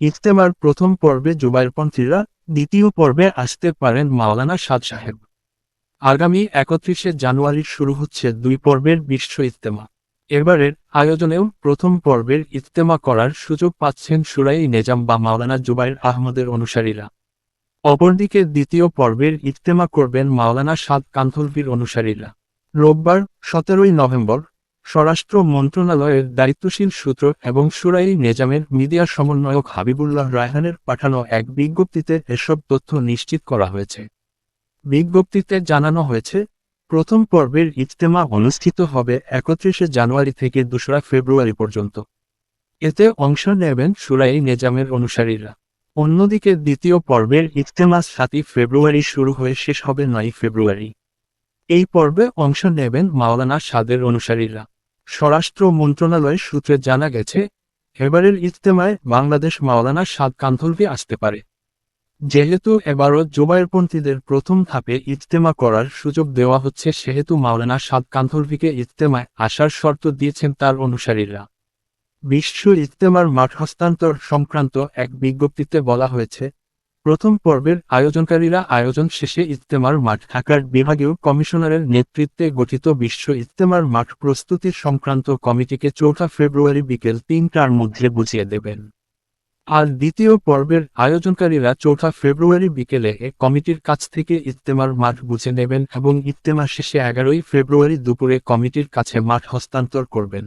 ইজতেমার প্রথম পর্বে জুবাইরপন্থীরা দ্বিতীয় পর্বে আসতে পারেন মাওলানা সাদ সাহেব। আগামী একত্রিশে জানুয়ারি শুরু হচ্ছে দুই পর্বের বিশ্ব ইজতেমা এবারের আয়োজনেও প্রথম পর্বের ইজতেমা করার সুযোগ পাচ্ছেন সুরাই নেজাম বা মাওলানা জুবাইর আহমদের অনুসারীরা। অপরদিকে দ্বিতীয় পর্বের ইজতেমা করবেন মাওলানা সাদ কান্থলভির অনুসারীরা। রোববার সতেরোই নভেম্বর স্বরাষ্ট্র মন্ত্রণালয়ের দায়িত্বশীল সূত্র এবং সুরাই নেজামের মিডিয়া সমন্বয়ক হাবিবুল্লাহ রায়হানের পাঠানো এক বিজ্ঞপ্তিতে এসব তথ্য নিশ্চিত করা হয়েছে। বিজ্ঞপ্তিতে জানানো হয়েছে, প্রথম পর্বের ইজতেমা অনুষ্ঠিত হবে একত্রিশে জানুয়ারি থেকে দোসরা ফেব্রুয়ারি পর্যন্ত। এতে অংশ নেবেন সুরাই নেজামের অনুসারীরা। অন্যদিকে দ্বিতীয় পর্বের ইজতেমা সাতই ফেব্রুয়ারি শুরু হয়ে শেষ হবে নয় ফেব্রুয়ারি। এই পর্বে অংশ নেবেন মাওলানা সাদের অনুসারীরা। স্বরাষ্ট্র মন্ত্রণালয় সূত্রে জানা গেছে, এবারের ইজতেমায় বাংলাদেশ মাওলানা সাদ কান্ধলভি আসতে পারে। যেহেতু এবারও জোবাইরপন্থীদের প্রথম ধাপে ইজতেমা করার সুযোগ দেওয়া হচ্ছে, সেহেতু মাওলানা সাদ কান্ধলভিকে ইজতেমায় আসার শর্ত দিয়েছেন তার অনুসারীরা। বিশ্ব ইজতেমার মাঠ হস্তান্তর সংক্রান্ত এক বিজ্ঞপ্তিতে বলা হয়েছে প্রথম পর্বের আয়োজনকারীরা আয়োজন শেষে ইজতেমার মাঠ ঢাকার বিভাগীয় কমিশনারের নেতৃত্বে গঠিত বিশ্ব ইজতেমার মাঠ প্রস্তুতির সংক্রান্ত কমিটিকে চৌঠা ফেব্রুয়ারি বিকেল তিনটার মধ্যে বুঝিয়ে দেবেন। আর দ্বিতীয় পর্বের আয়োজনকারীরা চৌঠা ফেব্রুয়ারি বিকেলে এ কমিটির কাছ থেকে ইজতেমার মাঠ বুঝে নেবেন এবং ইজতেমা শেষে এগারোই ফেব্রুয়ারি দুপুরে কমিটির কাছে মাঠ হস্তান্তর করবেন।